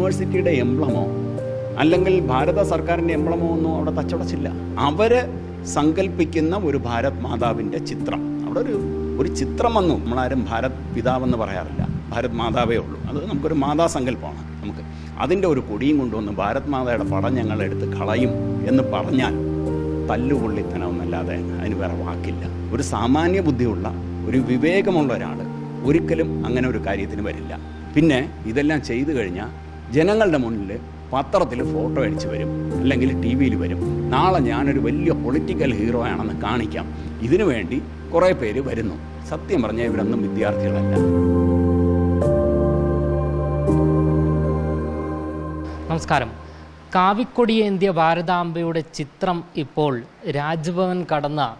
യൂണിവേഴ്സിറ്റിയുടെ എംബ്ലമോ അല്ലെങ്കിൽ ഭാരത സർക്കാരിന്റെ എംബ്ലമോ ഒന്നും അവിടെ തച്ചടച്ചില്ല അവർ സങ്കല്പിക്കുന്ന ഒരു ഭാരത് മാതാവിന്റെ ചിത്രം. അവിടെ ഒരു ഒരു ചിത്രം വന്നു. നമ്മളാരും ഭാരത് പിതാവെന്ന് പറയാറില്ല. ഭാരത് മാതാവേ ഉള്ളൂ. അത് നമുക്കൊരു മാതാ സങ്കല്പമാണ് നമുക്ക്. അതിന്റെ ഒരു കൊടിയും കൊണ്ടുവന്ന് ഭാരത് മാതയുടെ പടം ഞങ്ങളെടുത്ത് കളയും എന്ന് പറഞ്ഞാൽ തല്ലുപൊള്ളിത്തനമെന്നല്ലാതെ അതിന് വേറെ വാക്കില്ല. ഒരു സാമാന്യ ബുദ്ധിയുള്ള ഒരു വിവേകമുള്ള ഒരാൾ ഒരിക്കലും അങ്ങനെ ഒരു കാര്യത്തിന് വരില്ല. പിന്നെ ഇതെല്ലാം ചെയ്തു കഴിഞ്ഞാൽ ജനങ്ങളുടെ മുന്നിൽ പത്രത്തിൽ ഫോട്ടോ അടിച്ച് വരും അല്ലെങ്കിൽ ടി വിയിൽ വരും. നാളെ ഞാനൊരു വലിയ പൊളിറ്റിക്കൽ ഹീറോ ആണെന്ന് കാണിക്കാം. ഇതിനു വേണ്ടി കുറേ പേര് വരുന്നു. സത്യം പറഞ്ഞാൽ ഇവരൊന്നും വിദ്യാർത്ഥികളല്ല. നമസ്കാരം. കാവിക്കൊടിയേന്ത്യ ഭാരതാംബയുടെ ചിത്രം ഇപ്പോൾ രാജ്ഭവൻ കടന്ന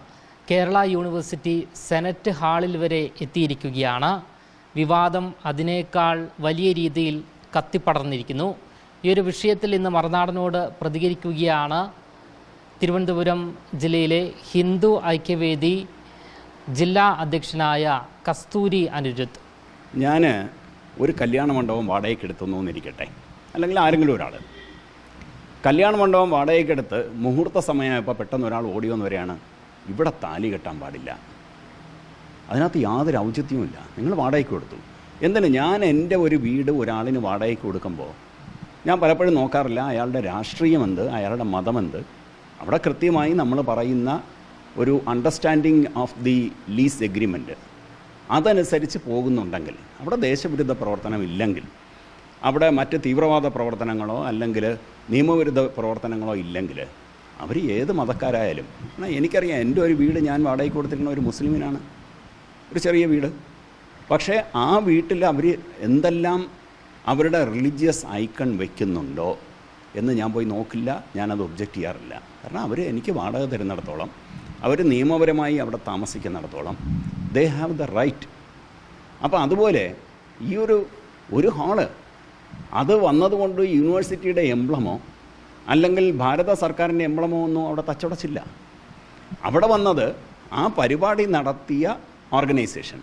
കേരള യൂണിവേഴ്സിറ്റി സെനറ്റ് ഹാളിൽ വരെ എത്തിയിരിക്കുകയാണ്. വിവാദം അതിനേക്കാൾ വലിയ രീതിയിൽ കത്തിപ്പടർന്നിരിക്കുന്നു. ഈ ഒരു വിഷയത്തിൽ ഇന്ന് മറുനാടനോട് പ്രതികരിക്കുകയാണ് തിരുവനന്തപുരം ജില്ലയിലെ ഹിന്ദു ഐക്യവേദി ജില്ലാ അധ്യക്ഷനായ കസ്തൂരി അനിരുദ്ധ് ഞാൻ ഒരു കല്യാണ മണ്ഡപം വാടകയ്ക്ക് എടുത്തുന്നു എന്നിരിക്കട്ടെ. അല്ലെങ്കിൽ ആരെങ്കിലും ഒരാൾ കല്യാണ മണ്ഡപം വാടകയ്ക്കെടുത്ത് മുഹൂർത്ത സമയമായപ്പോൾ പെട്ടെന്ന് ഒരാൾ ഓടി വന്നവരെയാണ് ഇവിടെ താലി കെട്ടാൻ പാടില്ല. അതിനകത്ത് യാതൊരു ഔചിത്യവുമില്ല. നിങ്ങൾ വാടകയ്ക്ക് കൊടുത്തു. എന്തിന് ഞാൻ എന്റെ ഒരു വീട് ഒരാളിന് വാടകയ്ക്ക് കൊടുക്കുമ്പോൾ ഞാൻ പലപ്പോഴും നോക്കാറില്ല അയാളുടെ രാഷ്ട്രീയമെന്ത് അയാളുടെ മതമെന്ത് അവിടെ കൃത്യമായി നമ്മൾ പറയുന്ന ഒരു understanding of the lease agreement അതനുസരിച്ച് പോകുന്നുണ്ടെങ്കിൽ അവിടെ ദേശവിരുദ്ധ പ്രവർത്തനം ഇല്ലെങ്കിൽ അവിടെ മറ്റ് തീവ്രവാദ പ്രവർത്തനങ്ങളോ അല്ലെങ്കിൽ നിയമവിരുദ്ധ പ്രവർത്തനങ്ങളോ ഇല്ലെങ്കിൽ അവർ ഏത് മതക്കാരായാലും എന്നാൽ എനിക്കറിയാം എന്റെ ഒരു വീട് ഞാൻ വാടകയ്ക്ക് കൊടുത്തിരിക്കുന്ന ഒരു മുസ്ലിമിനാണ്. ഒരു ചെറിയ വീട്. പക്ഷേ ആ വീട്ടിൽ അവർ എന്തെല്ലാം അവരുടെ റിലീജിയസ് ഐക്കൺ വയ്ക്കുന്നുണ്ടോ എന്ന് ഞാൻ പോയി നോക്കില്ല ഞാനത് ഒബ്ജക്റ്റ് ചെയ്യാറില്ല. കാരണം അവർ എനിക്ക് വാടക തരുന്നിടത്തോളം അവർ നിയമപരമായി അവിടെ താമസിക്കുന്നിടത്തോളം ദേ ഹാവ് ദ റൈറ്റ് അപ്പോൾ അതുപോലെ ഈ ഒരു ഒരു ഹാൾ അത് വന്നതുകൊണ്ട് യൂണിവേഴ്സിറ്റിയുടെ എംബ്ലമോ അല്ലെങ്കിൽ ഭാരത സർക്കാരിന്റെ എംബ്ലമോ ഒന്നും അവിടെ തച്ചടച്ചില്ല അവിടെ വന്നത് ആ പരിപാടി നടത്തിയ ഓർഗനൈസേഷൻ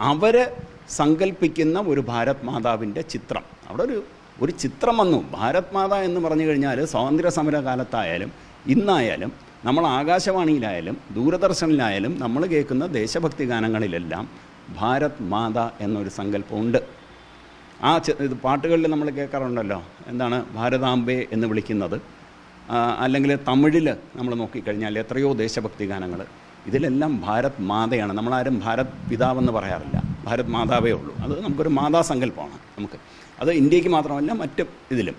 അവർ സങ്കല്പിക്കുന്ന ഒരു ഭാരത് മാതാവിന്റെ ചിത്രം. അവിടെ ഒരു ഒരു ചിത്രം വന്നു. ഭാരത് മാത എന്ന് പറഞ്ഞു കഴിഞ്ഞാൽ സ്വാതന്ത്ര്യ സമര കാലത്തായാലും ഇന്നായാലും നമ്മൾ ആകാശവാണിയിലായാലും ദൂരദർശനിലായാലും നമ്മൾ കേൾക്കുന്ന ദേശഭക്തി ഗാനങ്ങളിലെല്ലാം ഭാരത് മാത എന്നൊരു സങ്കല്പമുണ്ട്. ആ ഇത് പാട്ടുകളിൽ നമ്മൾ കേൾക്കാറുണ്ടല്ലോ. എന്താണ്? ഭാരതാംബെ എന്ന് വിളിക്കുന്നത്. അല്ലെങ്കിൽ തമിഴിൽ നമ്മൾ നോക്കിക്കഴിഞ്ഞാൽ എത്രയോ ദേശഭക്തി ഗാനങ്ങൾ ഇതിലെല്ലാം ഭാരത് മാതയാണ്. നമ്മളാരും ഭാരത് പിതാവെന്ന് പറയാറില്ല. ഭാരത് മാതാവേ ഉള്ളൂ. അത് നമുക്കൊരു മാതാ സങ്കല്പമാണ് നമുക്ക്. അത് ഇന്ത്യയ്ക്ക് മാത്രമല്ല മറ്റ് ഇതിലും.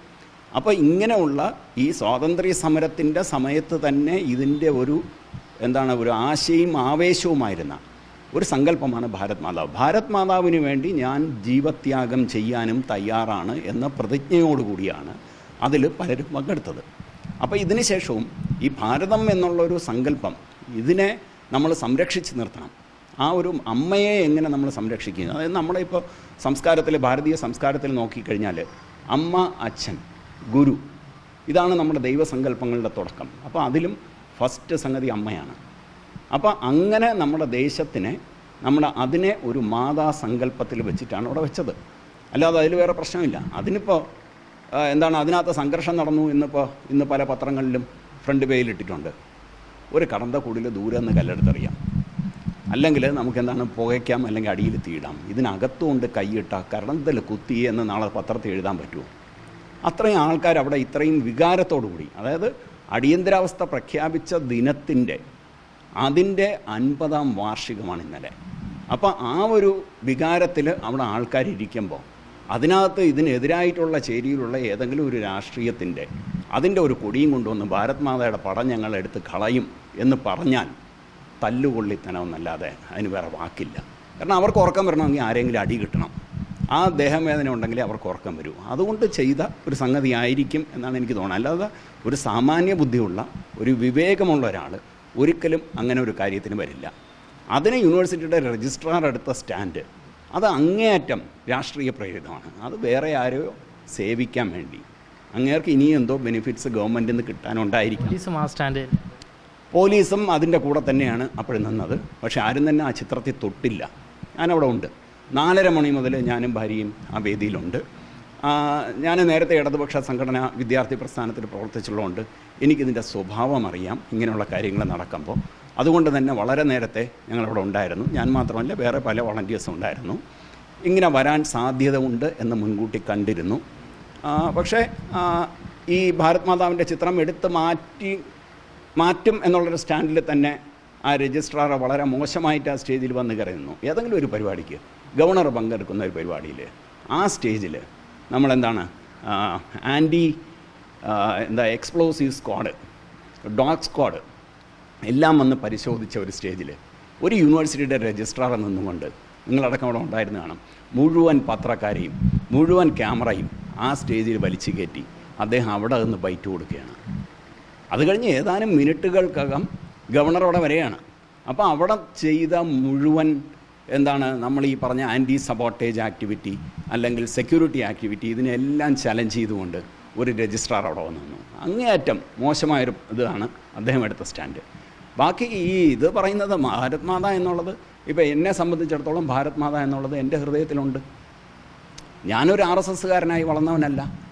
അപ്പോൾ ഇങ്ങനെയുള്ള ഈ സ്വാതന്ത്ര്യ സമരത്തിന്റെ സമയത്ത് തന്നെ ഇതിന്റെ ഒരു എന്താണ് ഒരു ആശയും ആവേശവുമായിരുന്ന ഒരു സങ്കല്പമാണ് ഭാരത് മാതാവ്. ഭാരത് മാതാവിന് വേണ്ടി ഞാൻ ജീവത്യാഗം ചെയ്യാനും തയ്യാറാണ് എന്ന പ്രതിജ്ഞയോടുകൂടിയാണ് അതിൽ പലരും പങ്കെടുത്തത്. അപ്പോൾ ഇതിന് ശേഷവും ഈ ഭാരതം എന്നുള്ളൊരു സങ്കല്പം ഇതിനെ നമ്മൾ സംരക്ഷിച്ച് നിർത്തണം. ആ ഒരു അമ്മയെ എങ്ങനെ നമ്മൾ സംരക്ഷിക്കുക? അതായത് നമ്മളെ ഇപ്പോൾ സംസ്കാരത്തിൽ ഭാരതീയ സംസ്കാരത്തിൽ നോക്കിക്കഴിഞ്ഞാൽ അമ്മ അച്ഛൻ ഗുരു ഇതാണ് നമ്മുടെ ദൈവസങ്കല്പങ്ങളുടെ തുടക്കം. അപ്പോൾ അതിലും ഫസ്റ്റ് സംഗതി അമ്മയാണ്. അപ്പോൾ അങ്ങനെ നമ്മുടെ ദേശത്തിനെ നമ്മുടെ അതിനെ ഒരു മാതാ സങ്കല്പത്തിൽ വെച്ചിട്ടാണ് അവിടെ വെച്ചത്. അല്ലാതെ അതിൽ വേറെ പ്രശ്നമില്ല. അതിനിപ്പോൾ എന്താണ് അതിനകത്ത് സംഘർഷം നടന്നു ഇന്നിപ്പോൾ ഇന്ന് പല പത്രങ്ങളിലും ഫ്രണ്ട് പേജിലിട്ടിട്ടുണ്ട് ഒരു കടന്ത കൂടുതൽ ദൂരെ നിന്ന് കല്ലെടുത്തെറിയാം. അല്ലെങ്കിൽ നമുക്ക് എന്താണ് പുകയ്ക്കാം അല്ലെങ്കിൽ അടിയിൽ തീടാം ഇതിനകത്തുകൊണ്ട് കൈയിട്ട കടന്തൽ കുത്തി എന്ന് നാളെ പത്രത്തിൽ എഴുതാൻ പറ്റുമോ? അത്രയും ആൾക്കാർ അവിടെ ഇത്രയും വികാരത്തോടു കൂടി. അതായത് അടിയന്തരാവസ്ഥ പ്രഖ്യാപിച്ച ദിനത്തിന്റെ അതിന്റെ അൻപതാം വാർഷികമാണ് ഇന്നലെ. അപ്പോൾ ആ ഒരു വികാരത്തിൽ അവിടെ ആൾക്കാരിരിക്കുമ്പോൾ അതിനകത്ത് ഇതിനെതിരായിട്ടുള്ള ചേരിയിലുള്ള ഏതെങ്കിലും ഒരു രാഷ്ട്രീയത്തിന്റെ അതിന്റെ ഒരു കൊടിയും കൊണ്ടുവന്ന് ഭാരത് മാതയുടെ പടം ഞങ്ങൾ എടുത്ത് കളയും എന്ന് പറഞ്ഞാൽ തല്ലുകൊള്ളിത്തനമെന്നല്ലാതെ അതിന് വേറെ വാക്കില്ല. കാരണം അവർക്ക് ഉറക്കം വരണമെങ്കിൽ ആരെങ്കിലും അടി കിട്ടണം. ആ ദേഹവേദന ഉണ്ടെങ്കിലേ അവർക്ക് ഉറക്കം വരൂ. അതുകൊണ്ട് ചെയ്ത ഒരു സംഗതി ആയിരിക്കും എന്നാണ് എനിക്ക് തോന്നുന്നത്. അല്ലാതെ ഒരു സാമാന്യ ബുദ്ധിയുള്ള ഒരു വിവേകമുള്ള ഒരാൾ ഒരിക്കലും അങ്ങനെ ഒരു കാര്യത്തിന് വരില്ല. അതിന് യൂണിവേഴ്സിറ്റിയുടെ രജിസ്ട്രാർ എടുത്ത സ്റ്റാൻഡ് അത് അങ്ങേയറ്റം രാഷ്ട്രീയ പ്രേരിതമാണ്. അത് വേറെ ആരെയോ സേവിക്കാൻ വേണ്ടി. അങ്ങേർക്ക് ഇനി എന്തോ ബെനിഫിറ്റ്സ് ഗവൺമെന്റിൽ നിന്ന് കിട്ടാനുണ്ടായിരിക്കും പോലീസും അതിന്റെ കൂടെ തന്നെയാണ് അപ്പോഴും നിന്നത്. പക്ഷെ ആരും തന്നെ ആ ചിത്രത്തിൽ തൊട്ടില്ല. ഞാനവിടെ ഉണ്ട്. നാലര മണി മുതൽ ഞാനും ഭാര്യയും ആ വേദിയിലുണ്ട്. ഞാൻ നേരത്തെ ഇടതുപക്ഷ സംഘടന വിദ്യാർത്ഥി പ്രസ്ഥാനത്തിൽ പ്രവർത്തിച്ചുള്ളതുകൊണ്ട് എനിക്കിതിന്റെ സ്വഭാവം അറിയാം. ഇങ്ങനെയുള്ള കാര്യങ്ങൾ നടക്കുമ്പോൾ. അതുകൊണ്ട് തന്നെ വളരെ നേരത്തെ ഞങ്ങളവിടെ ഉണ്ടായിരുന്നു. ഞാൻ മാത്രമല്ല വേറെ പല വളണ്ടിയേഴ്സും ഉണ്ടായിരുന്നു. ഇങ്ങനെ വരാൻ സാധ്യത ഉണ്ട് എന്ന് മുൻകൂട്ടി കണ്ടിരുന്നു. പക്ഷേ ഈ ഭാരത് മാതാവിന്റെ ചിത്രം എടുത്ത് മാറ്റി മാറ്റും എന്നുള്ളൊരു സ്റ്റാൻഡിൽ തന്നെ ആ രജിസ്ട്രാർ വളരെ മോശമായിട്ട് ആ സ്റ്റേജിൽ വന്ന് കരയുന്നു. ഏതെങ്കിലും ഒരു പരിപാടിക്ക് ഗവർണർ പങ്കെടുക്കുന്ന ഒരു പരിപാടിയിൽ ആ സ്റ്റേജിൽ നമ്മളെന്താണ് ആന്റി എന്താ എക്സ്പ്ലോസീവ് സ്ക്വാഡ് ഡോഗ് സ്ക്വാഡ് എല്ലാം വന്ന് പരിശോധിച്ച ഒരു സ്റ്റേജിൽ ഒരു യൂണിവേഴ്സിറ്റിയുടെ രജിസ്ട്രാർ നിന്നുകൊണ്ട് നിങ്ങളടക്കം അവിടെ ഉണ്ടായിരുന്നു കാണാം. മുഴുവൻ പത്രക്കാരെയും മുഴുവൻ ക്യാമറയും ആ സ്റ്റേജിൽ വലിച്ചു കയറ്റി അദ്ദേഹം അവിടെ നിന്ന് ബൈറ്റ് കൊടുക്കുകയാണ്. അത് കഴിഞ്ഞ് ഏതാനും മിനിറ്റുകൾക്കകം ഗവർണർ അവിടെ വരെയാണ്. അപ്പോൾ അവിടെ ചെയ്ത മുഴുവൻ എന്താണ് നമ്മൾ ഈ പറഞ്ഞ ആന്റി സബോട്ടേജ് ആക്ടിവിറ്റി അല്ലെങ്കിൽ സെക്യൂരിറ്റി ആക്ടിവിറ്റി ഇതിനെല്ലാം ചലഞ്ച് ചെയ്തുകൊണ്ട് ഒരു രജിസ്ട്രാർ അവിടെ വന്നു. നിന്നു അങ്ങേയറ്റം മോശമായൊരു ഇതാണ് അദ്ദേഹം എടുത്ത സ്റ്റാൻഡ് ബാക്കി ഈ ഇത് പറയുന്നത് ഭാരത് എന്നുള്ളത് ഇപ്പോൾ എന്നെ സംബന്ധിച്ചിടത്തോളം ഭാരത് മാത എന്നുള്ളത് എന്റെ ഹൃദയത്തിലുണ്ട്. ഞാനൊരു ആർ എസ് എസ്സുകാരനായി വളർന്നവനല്ല.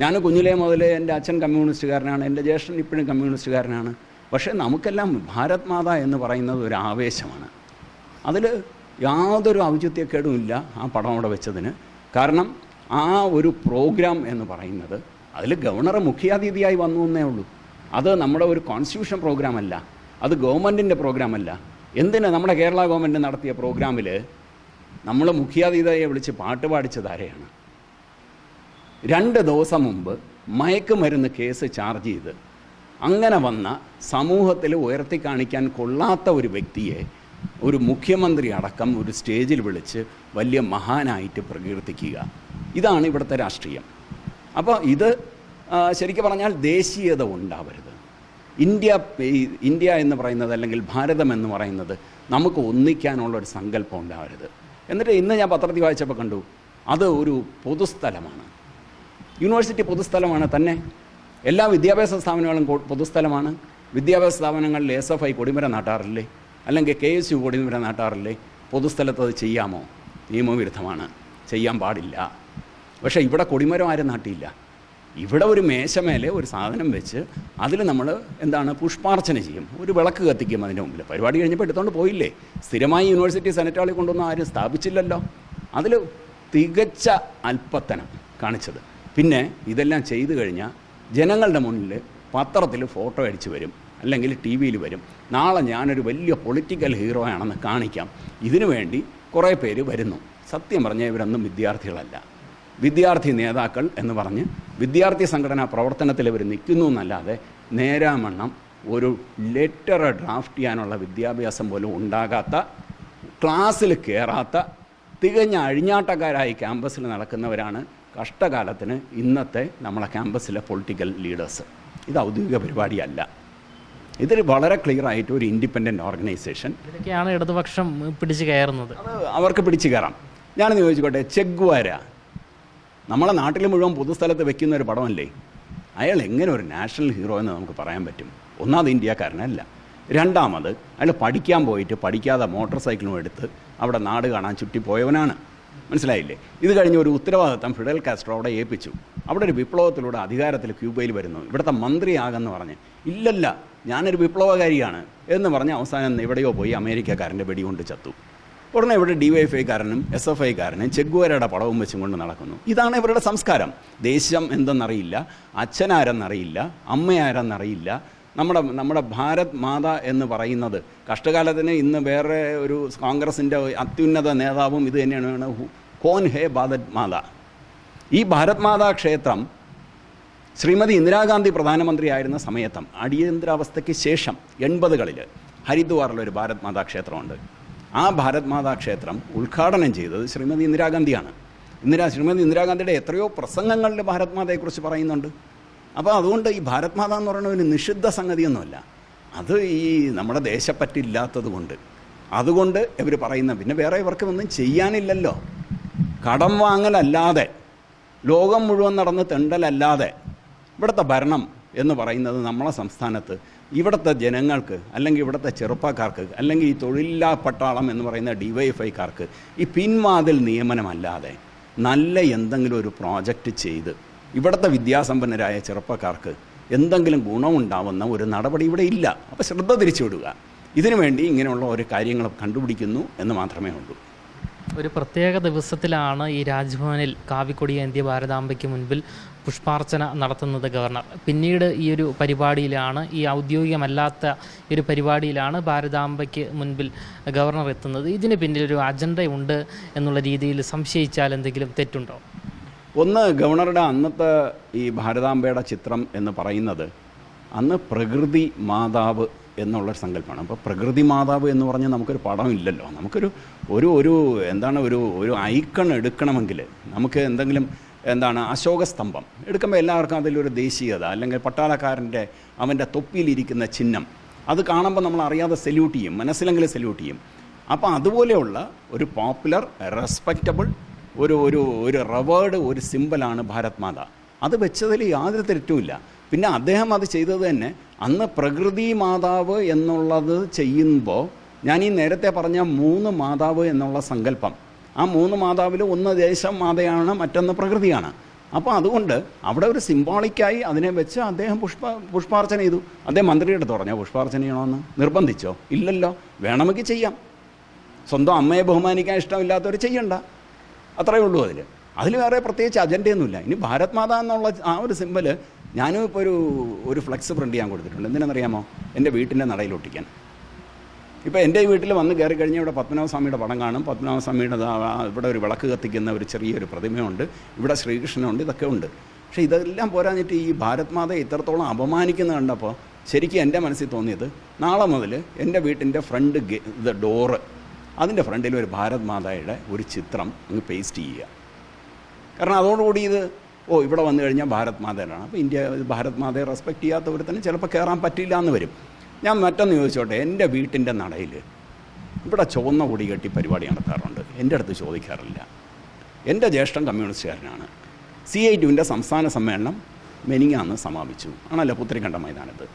ഞാൻ കുഞ്ഞിലെ മുതലേ എന്റെ അച്ഛൻ കമ്മ്യൂണിസ്റ്റുകാരനാണ് എന്റെ ജ്യേഷ്ഠൻ ഇപ്പോഴും കമ്മ്യൂണിസ്റ്റുകാരനാണ്. പക്ഷേ നമുക്കെല്ലാം ഭാരത് മാത എന്ന് പറയുന്നത് ഒരു ആവേശമാണ്. അതിൽ യാതൊരു ഔചിത്യക്കേടുമില്ല ആ പടം അവിടെ വെച്ചതിന്. കാരണം ആ ഒരു പ്രോഗ്രാം എന്ന് പറയുന്നത് അതിൽ ഗവർണർ മുഖ്യാതിഥിയായി വന്നു എന്നേ ഉള്ളൂ. അത് നമ്മുടെ ഒരു കോൺസ്റ്റിറ്റ്യൂഷൻ പ്രോഗ്രാം അല്ല അത് ഗവൺമെന്റിന്റെ പ്രോഗ്രാം അല്ല എന്തിന് നമ്മുടെ കേരള ഗവൺമെന്റ് നടത്തിയ പ്രോഗ്രാമിൽ നമ്മൾ മുഖ്യാതിഥിയെ വിളിച്ച് പാട്ട് പാടിച്ചത് ആരെയാണ്? രണ്ട് ദിവസം മുമ്പ് മയക്കുമരുന്ന് കേസ് ചാർജ് ചെയ്ത് അങ്ങനെ വന്ന സമൂഹത്തിൽ ഉയർത്തി കാണിക്കാൻ കൊള്ളാത്ത ഒരു വ്യക്തിയെ ഒരു മുഖ്യമന്ത്രി അടക്കം ഒരു സ്റ്റേജിൽ വിളിച്ച് വലിയ മഹാനായിട്ട് പ്രകീർത്തിക്കുക. ഇതാണ് ഇവിടുത്തെ രാഷ്ട്രീയം. അപ്പോൾ ഇത് ശരിക്കും പറഞ്ഞാൽ ദേശീയത ഉണ്ടാവരുത്. ഇന്ത്യ ഇന്ത്യ എന്ന് പറയുന്നത് അല്ലെങ്കിൽ ഭാരതം എന്ന് പറയുന്നത് നമുക്ക് ഒന്നിക്കാനുള്ള ഒരു സങ്കല്പം ഉണ്ടാവരുത്. എന്നിട്ട് ഇന്ന് ഞാൻ പത്രത്തിൽ വായിച്ചപ്പോൾ കണ്ടു അത് ഒരു പൊതുസ്ഥലമാണ്. യൂണിവേഴ്സിറ്റി പൊതുസ്ഥലമാണ് തന്നെ. എല്ലാ വിദ്യാഭ്യാസ സ്ഥാപനങ്ങളും പൊതുസ്ഥലമാണ്. വിദ്യാഭ്യാസ സ്ഥാപനങ്ങളിൽ എസ് എഫ് ഐ കൊടിമര നാട്ടാറില്ലേ? അല്ലെങ്കിൽ കെ എസ് യു കൊടിമര നാട്ടാറില്ലേ? പൊതുസ്ഥലത്ത് അത് ചെയ്യാമോ? നിയമവിരുദ്ധമാണ്. ചെയ്യാൻ പാടില്ല. പക്ഷേ ഇവിടെ കൊടിമരം ആരും നാട്ടിയില്ല. ഇവിടെ ഒരു മേശമേലെ ഒരു സാധനം വെച്ച് അതിൽ നമ്മൾ എന്താണ് പുഷ്പാർച്ചന ചെയ്യും. ഒരു വിളക്ക് കത്തിക്കും അതിന്റെ മുമ്പിൽ. പരിപാടി കഴിഞ്ഞപ്പോൾ എടുത്തുകൊണ്ട് പോയില്ലേ? സ്ഥിരമായി യൂണിവേഴ്സിറ്റി സെനറ്റാളി കൊണ്ടൊന്നും ആരും സ്ഥാപിച്ചില്ലല്ലോ. അതിൽ തികച്ച അല്പത്തനം കാണിച്ചത്. പിന്നെ ഇതെല്ലാം ചെയ്തു കഴിഞ്ഞാൽ ജനങ്ങളുടെ മുന്നിൽ പത്രത്തിൽ ഫോട്ടോ അടിച്ച് വരും അല്ലെങ്കിൽ ടി വിയിൽ വരും. നാളെ ഞാനൊരു വലിയ പൊളിറ്റിക്കൽ ഹീറോ ആണെന്ന് കാണിക്കാം. ഇതിനു വേണ്ടി കുറേ പേര് വരുന്നു. സത്യം പറഞ്ഞാൽ ഇവരൊന്നും വിദ്യാർത്ഥികളല്ല. വിദ്യാർത്ഥി നേതാക്കൾ എന്ന് പറഞ്ഞ് വിദ്യാർത്ഥി സംഘടനാ പ്രവർത്തനത്തിൽ ഇവർ നിൽക്കുന്നു എന്നല്ലാതെ നേരാമണ്ണം ഒരു ലെറ്റർ ഡ്രാഫ്റ്റ് ചെയ്യാനുള്ള വിദ്യാഭ്യാസം പോലും ഉണ്ടാകാത്ത ക്ലാസ്സിൽ കയറാത്ത തികഞ്ഞ അഴിഞ്ഞാട്ടക്കാരായി ക്യാമ്പസിൽ നടക്കുന്നവരാണ് കഷ്ടകാലത്തിന് ഇന്നത്തെ നമ്മളെ ക്യാമ്പസിലെ പൊളിറ്റിക്കൽ ലീഡേഴ്സ് ഇത് ഔദ്യോഗിക പരിപാടിയല്ല. ഇതിൽ വളരെ ക്ലിയർ ആയിട്ട് ഒരു ഇൻഡിപെൻഡന്റ് ഓർഗനൈസേഷൻ ഇതൊക്കെയാണ് ഇടതുപക്ഷം പിടിച്ചു കയറുന്നത്. അവർക്ക് പിടിച്ചു കയറാം. ഞാനൊന്ന് ചോദിച്ചോട്ടെ ചെഗ്വാര. നമ്മളെ നാട്ടിൽ മുഴുവൻ പൊതുസ്ഥലത്ത് വെക്കുന്ന ഒരു പടമല്ലേ? അയാൾ എങ്ങനെ ഒരു നാഷണൽ ഹീറോ എന്ന് നമുക്ക് പറയാൻ പറ്റും? ഒന്നാമത് ഇന്ത്യക്കാരനല്ല. രണ്ടാമത് അയാൾ പഠിക്കാൻ പോയിട്ട് പഠിക്കാതെ മോട്ടോർ സൈക്കിളും എടുത്ത് അവിടെ നാട് കാണാൻ ചുറ്റിപ്പോയവനാണ് മനസ്സിലായില്ലേ? ഇത് കഴിഞ്ഞ് ഒരു ഉത്തരവാദിത്തം ഫിഡൽ കാസ്ട്രോ അവിടെ ഏൽപ്പിച്ചു. അവിടെ ഒരു വിപ്ലവത്തിലൂടെ അധികാരത്തിൽ ക്യൂബയിൽ വരുന്നു. ഇവിടുത്തെ മന്ത്രിയാകെന്ന് പറഞ്ഞ് ഇല്ലല്ല ഞാനൊരു വിപ്ലവകാരിയാണ് എന്ന് പറഞ്ഞ് അവസാനം എവിടെയോ പോയി അമേരിക്കക്കാരന്റെ വെടികൊണ്ട് ചത്തു. ഉടനെ ഇവിടെ ഡി വൈ എഫ് ഐക്കാരനും എസ് എഫ് ഐക്കാരനും ചെഗ്വരയുടെ പടവും വെച്ചും കൊണ്ട് നടക്കുന്നു. ഇതാണ് ഇവരുടെ സംസ്കാരം. ദേശം എന്തെന്നറിയില്ല അച്ഛനാരെന്നറിയില്ല അമ്മയാരെന്നറിയില്ല. നമ്മുടെ നമ്മുടെ ഭാരത് മാത എന്ന് പറയുന്നത് കഷ്ടകാലത്തിന് ഇന്ന് വേറെ ഒരു കോൺഗ്രസിന്റെ അത്യുന്നത നേതാവും ഇത് തന്നെയാണ് കോൻ ഹേ ഭാരത് മാത. ഈ ഭാരത് മാതാ ക്ഷേത്രം ശ്രീമതി ഇന്ദിരാഗാന്ധി പ്രധാനമന്ത്രിയായിരുന്ന സമയത്തും അടിയന്തരാവസ്ഥയ്ക്ക് ശേഷം എൺപതുകളിൽ ഹരിദ്വാറിലൊരു ഭാരത് മാതാ ക്ഷേത്രമുണ്ട്. ആ ഭാരത് മാതാ ക്ഷേത്രം ഉദ്ഘാടനം ചെയ്തത് ശ്രീമതി ഇന്ദിരാഗാന്ധിയാണ് ഇന്ദിരാ ശ്രീമതി ഇന്ദിരാഗാന്ധിയുടെ എത്രയോ പ്രസംഗങ്ങളിൽ ഭാരത് മാതയെക്കുറിച്ച് പറയുന്നുണ്ട്. അപ്പോൾ അതുകൊണ്ട് ഈ ഭാരത് മാത എന്ന് പറയുന്ന ഒരു നിഷിദ്ധ സംഗതിയൊന്നുമല്ല. അത് ഈ നമ്മുടെ ദേശപ്പറ്റില്ലാത്തത് കൊണ്ട് അതുകൊണ്ട് ഇവർ പറയുന്ന പിന്നെ വേറെ ഇവർക്ക് ഒന്നും ചെയ്യാനില്ലല്ലോ. കടം വാങ്ങലല്ലാതെ ലോകം മുഴുവൻ നടന്ന് തെണ്ടലല്ലാതെ ഇവിടുത്തെ ഭരണം എന്ന് പറയുന്നത് നമ്മളെ സംസ്ഥാനത്ത് ഇവിടുത്തെ ജനങ്ങൾക്ക് അല്ലെങ്കിൽ ഇവിടുത്തെ ചെറുപ്പക്കാർക്ക് അല്ലെങ്കിൽ ഈ തൊഴിലില്ലാ പട്ടാളം എന്ന് പറയുന്ന ഡിവൈഎഫ്ഐക്കാർക്ക് ഈ പിൻവാതിൽ നിയമനമല്ലാതെ നല്ല എന്തെങ്കിലും ഒരു പ്രോജക്റ്റ് ചെയ്ത് ഇവിടുത്തെ വിദ്യാസമ്പന്നരായ ചെറുപ്പക്കാർക്ക് എന്തെങ്കിലും ഗുണമുണ്ടാവുന്ന ഒരു നടപടി ഇവിടെ ഇല്ല. അപ്പോൾ ശ്രദ്ധ തിരിച്ചുവിടുക. ഇതിനുവേണ്ടി ഇങ്ങനെയുള്ള ഒരു കാര്യങ്ങൾ കണ്ടുപിടിക്കുന്നു എന്ന് മാത്രമേ ഉള്ളൂ. ഒരു പ്രത്യേക ദിവസത്തിലാണ് ഈ രാജ്ഭവനിൽ കാവിക്കൊടി ഏന്തിയ ഭാരതാംബയ്ക്ക് മുൻപിൽ പുഷ്പാർച്ചന നടത്തുന്നത് ഗവർണർ. പിന്നീട് ഈ ഒരു പരിപാടിയിലാണ് ഈ ഔദ്യോഗികമല്ലാത്ത ഒരു പരിപാടിയിലാണ് ഭാരതാംബയ്ക്ക് മുൻപിൽ ഗവർണർ എത്തുന്നത്. ഇതിന് പിന്നിൽ ഒരു അജണ്ടയുണ്ട് എന്നുള്ള രീതിയിൽ സംശയിച്ചാൽ എന്തെങ്കിലും തെറ്റുണ്ടോ? ഒന്ന് ഗവർണറുടെ അന്നത്തെ ഈ ഭാരതാംബയുടെ ചിത്രം എന്ന് പറയുന്നത് അന്ന് പ്രകൃതി മാതാവ് എന്നുള്ളൊരു സങ്കല്പമാണ്. അപ്പോൾ പ്രകൃതി മാതാവ് എന്ന് പറഞ്ഞാൽ നമുക്കൊരു പടം ഇല്ലല്ലോ നമുക്കൊരു ഒരു ഒരു എന്താണ് ഒരു ഒരു ഐക്കൺ എടുക്കണമെങ്കിൽ നമുക്ക് എന്തെങ്കിലും എന്താണ് അശോകസ്തംഭം. എടുക്കുമ്പോൾ എല്ലാവർക്കും അതിലൊരു ദേശീയത അല്ലെങ്കിൽ പട്ടാളക്കാരന്റെ അവന്റെ തൊപ്പിയിലിരിക്കുന്ന ചിഹ്നം. അത് കാണുമ്പോൾ നമ്മൾ അറിയാതെ സല്യൂട്ട് ചെയ്യും മനസ്സിലെങ്കിലും സല്യൂട്ട് ചെയ്യും. അപ്പോൾ അതുപോലെയുള്ള ഒരു പോപ്പുലർ റെസ്പെക്റ്റബിൾ ഒരു ഒരു ഒരു റവേർഡ് ഒരു സിമ്പലാണ് ഭാരത് മാത. അത് വെച്ചതിൽ യാതൊരു തെറ്റുമില്ല പിന്നെ അദ്ദേഹം അത് ചെയ്തത് തന്നെ അന്ന് പ്രകൃതി മാതാവ് എന്നുള്ളത് ചെയ്യുമ്പോൾ ഞാൻ ഈ നേരത്തെ പറഞ്ഞ മൂന്ന് മാതാവ് എന്നുള്ള സങ്കല്പം ആ മൂന്ന് മാതാവിൽ ഒന്ന് ദേശം മാതയാണ് മറ്റൊന്ന് പ്രകൃതിയാണ്. അപ്പോൾ അതുകൊണ്ട് അവിടെ ഒരു സിംബോളിക്കായി അതിനെ വെച്ച് അദ്ദേഹം പുഷ്പ പുഷ്പാർച്ചന ചെയ്തു. അദ്ദേഹം മന്ത്രിയുടെ പറഞ്ഞോ പുഷ്പാർച്ചന ചെയ്യണമെന്ന് നിർബന്ധിച്ചോ? ഇല്ലല്ലോ. വേണമെങ്കിൽ ചെയ്യാം. സ്വന്തം അമ്മയെ ബഹുമാനിക്കാൻ ഇഷ്ടമില്ലാത്തവർ ചെയ്യണ്ട. അത്രയേ ഉള്ളൂ അതിൽ അതിൽ വേറെ പ്രത്യേകിച്ച് അജണ്ടയൊന്നുമില്ല ഇനി ഭാരത് മാത എന്നുള്ള ആ ഒരു സിമ്പൽ ഞാനും ഇപ്പോൾ ഒരു ഒരു ഫ്ലെക്സ് പ്രിന്റ് ചെയ്യാൻ കൊടുത്തിട്ടുണ്ട്. എന്തിനാണെന്നറിയാമോ? എന്റെ വീട്ടിന്റെ നടയിൽ ഒട്ടിക്കാൻ ഇപ്പോൾ എന്റെ വീട്ടിൽ വന്ന് കയറി കഴിഞ്ഞാൽ ഇവിടെ പത്മനാഭസ്വാമിയുടെ പടം കാണും. പത്മനാഭസ്വാമിയുടെ ഇവിടെ ഒരു വിളക്ക് കത്തിക്കുന്ന ഒരു ചെറിയൊരു പ്രതിമയുണ്ട്. ഇവിടെ ശ്രീകൃഷ്ണനുണ്ട് ഇതൊക്കെ ഉണ്ട്. പക്ഷേ ഇതെല്ലാം പോരാഞ്ഞിട്ട് ഈ ഭാരത് മാതയെ ഇത്രത്തോളം അപമാനിക്കുന്ന കണ്ടപ്പോൾ ശരിക്കും എന്റെ മനസ്സിൽ തോന്നിയത് നാളെ മുതൽ എന്റെ വീട്ടിന്റെ ഫ്രണ്ട് ഗേ ഡോറ് അതിന്റെ ഫ്രണ്ടിൽ ഒരു ഭാരത് മാതായുടെ ഒരു ചിത്രം അങ്ങ് പേസ്റ്റ് ചെയ്യുക. കാരണം അതോടുകൂടി ഇത് ഓ ഇവിടെ വന്നു കഴിഞ്ഞാൽ ഭാരത് മാതയിലാണ് അപ്പോൾ ഇന്ത്യ ഭാരത് മാതയെ റെസ്പെക്റ്റ് ചെയ്യാത്തവർ തന്നെ ചിലപ്പോൾ കയറാൻ പറ്റില്ല എന്ന് വരും. ഞാൻ മറ്റൊന്ന് ചോദിച്ചോട്ടെ എന്റെ വീട്ടിന്റെ നടയിൽ ഇവിടെ ചുവന്ന കൊടി കെട്ടി പരിപാടി നടത്താറുണ്ട്. എന്റെ അടുത്ത് ചോദിക്കാറില്ല. എന്റെ ജ്യേഷ്ഠൻ കമ്മ്യൂണിസ്റ്റുകാരനാണ്. സി ഐ ടുവിന്റെ സംസ്ഥാന സമ്മേളനം മെനിങ്ങാന്ന് സമാപിച്ചു. ആണല്ലോ പുത്തരിക്കണ്ട മൈതാനത്ത്?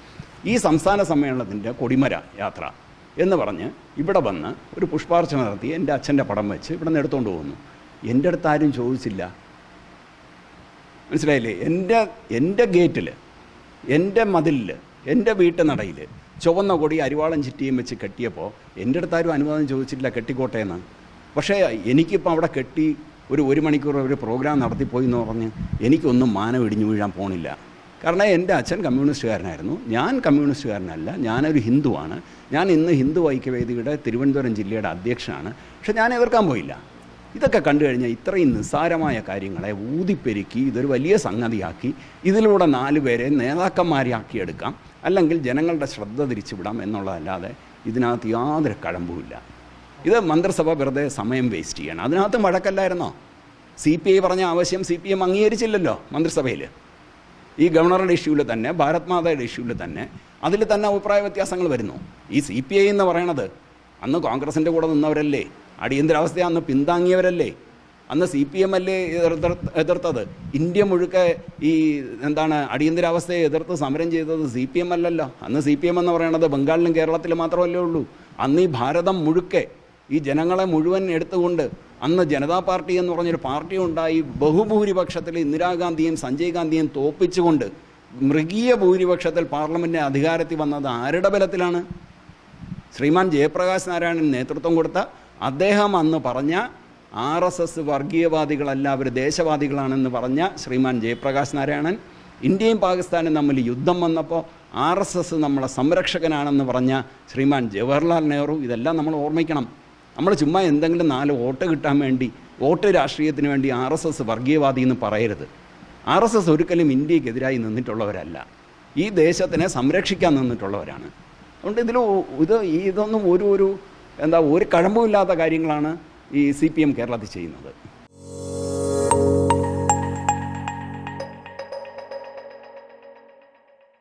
ഈ സംസ്ഥാന സമ്മേളനത്തിന്റെ കൊടിമര യാത്ര എന്ന് പറഞ്ഞ് ഇവിടെ വന്ന് ഒരു പുഷ്പാർച്ചന നടത്തി എന്റെ അച്ഛന്റെ പടം വെച്ച് ഇവിടെ നിന്ന് എടുത്തുകൊണ്ട് പോകുന്നു. എന്റെ അടുത്ത് ആരും ചോദിച്ചില്ല. മനസ്സിലായില്ലേ? എന്റെ എന്റെ ഗേറ്റിൽ എന്റെ മതിലിൽ എന്റെ വീട്ടു നടയിൽ ചുവന്ന കൊടി അരിവാളം ചിറ്റിയും വെച്ച് കെട്ടിയപ്പോൾ എന്റെ അടുത്ത് ആരും അനുവാദം ചോദിച്ചിട്ടില്ല കെട്ടിക്കോട്ടെ എന്ന് പക്ഷേ എനിക്കിപ്പോൾ അവിടെ കെട്ടി ഒരു ഒരു മണിക്കൂർ ഒരു പ്രോഗ്രാം നടത്തിപ്പോയി എന്ന് പറഞ്ഞ് എനിക്കൊന്നും മാനം ഇടിഞ്ഞു വീഴാൻ പോണില്ല. കാരണം എന്റെ അച്ഛൻ കമ്മ്യൂണിസ്റ്റുകാരനായിരുന്നു. ഞാൻ കമ്മ്യൂണിസ്റ്റുകാരനല്ല. ഞാനൊരു ഹിന്ദുവാണ്. ഞാൻ ഇന്ന് ഹിന്ദു ഐക്യവേദിയുടെ തിരുവനന്തപുരം ജില്ലയുടെ അധ്യക്ഷനാണ്. പക്ഷേ ഞാൻ എതിർക്കാൻ പോയില്ല. ഇതൊക്കെ കണ്ടു കഴിഞ്ഞാൽ ഇത്രയും നിസ്സാരമായ കാര്യങ്ങളെ ഊതിപ്പെരുക്കി ഇതൊരു വലിയ സംഗതിയാക്കി ഇതിലൂടെ നാല് പേരെ നേതാക്കന്മാരെയാക്കിയെടുക്കാം അല്ലെങ്കിൽ ജനങ്ങളുടെ ശ്രദ്ധ തിരിച്ചുവിടാം എന്നുള്ളതല്ലാതെ ഇതിനകത്ത് യാതൊരു കഴമ്പുമില്ല. ഇത് മന്ത്രിസഭ വെറുതെ സമയം വേസ്റ്റ് ചെയ്യണം. അതിനകത്ത് വഴക്കല്ലായിരുന്നോ? സി പി ഐ പറഞ്ഞ ആവശ്യം സി പി എം അംഗീകരിച്ചില്ലല്ലോ മന്ത്രിസഭയിൽ ഈ ഗവർണറുടെ ഇഷ്യൂവിൽ തന്നെ ഭാരത് മാതയുടെ ഇഷ്യൂവിൽ തന്നെ അതിൽ തന്നെ അഭിപ്രായ വ്യത്യാസങ്ങൾ വരുന്നു. ഈ സി പി ഐ എന്ന് പറയണത് അന്ന് കോൺഗ്രസിന്റെ കൂടെ നിന്നവരല്ലേ? അടിയന്തരാവസ്ഥയെ അന്ന് പിന്താങ്ങിയവരല്ലേ? അന്ന് സി പി എം അല്ലേ എതിർ എതിർത്തത്? ഇന്ത്യ മുഴുക്കെ ഈ എന്താണ് അടിയന്തരാവസ്ഥയെ എതിർത്ത് സമരം ചെയ്തത് സി പി എം അല്ലല്ലോ. അന്ന് സി പി എം എന്ന് പറയുന്നത് ബംഗാളിലും കേരളത്തിലും മാത്രമല്ലേ ഉള്ളൂ. അന്ന് ഈ ഭാരതം മുഴുക്കെ ഈ ജനങ്ങളെ മുഴുവൻ എടുത്തുകൊണ്ട് അന്ന് ജനതാ പാർട്ടി എന്ന് പറഞ്ഞൊരു പാർട്ടി ഉണ്ടായി. ബഹുഭൂരിപക്ഷത്തിൽ ഇന്ദിരാഗാന്ധിയും സഞ്ജയ് ഗാന്ധിയും തോപ്പിച്ചുകൊണ്ട് മൃഗീയ ഭൂരിപക്ഷത്തിൽ പാർലമെന്റ് അധികാരത്തിൽ വന്നത് ആരുടെ ബലത്തിലാണ്? ശ്രീമാൻ ജയപ്രകാശ് നാരായണൻ നേതൃത്വം കൊടുത്ത അദ്ദേഹം അന്ന് പറഞ്ഞ ആർ എസ് എസ് വർഗീയവാദികളല്ല അവർ ദേശവാദികളാണെന്ന് പറഞ്ഞ ശ്രീമാൻ ജയപ്രകാശ് നാരായണൻ ഇന്ത്യയും പാകിസ്ഥാനും തമ്മിൽ യുദ്ധം വന്നപ്പോൾ ആർ എസ് എസ് നമ്മളെ സംരക്ഷകനാണെന്ന് പറഞ്ഞ ശ്രീമാൻ ജവഹർലാൽ നെഹ്റു ഇതെല്ലാം നമ്മൾ ഓർമ്മിക്കണം. നമ്മൾ ചുമ്മാ എന്തെങ്കിലും നാല് വോട്ട് കിട്ടാൻ വേണ്ടി വോട്ട് രാഷ്ട്രീയത്തിന് വേണ്ടി ആർ എസ് എസ് വർഗീയവാദി എന്ന് പറയരുത്. ആർ എസ് എസ് ഒരിക്കലും ഇന്ത്യക്കെതിരായി നിന്നിട്ടുള്ളവരല്ല. ഈ ദേശത്തിനെ സംരക്ഷിക്കാൻ നിന്നിട്ടുള്ളവരാണ്. അതുകൊണ്ട് ഇതിൽ ഇത് ഇതൊന്നും ഒരു ഒരു എന്താ ഒരു കഴമ്പുമില്ലാത്ത കാര്യങ്ങളാണ് ഈ സി പി എം കേരളത്തിൽ ചെയ്യുന്നത്.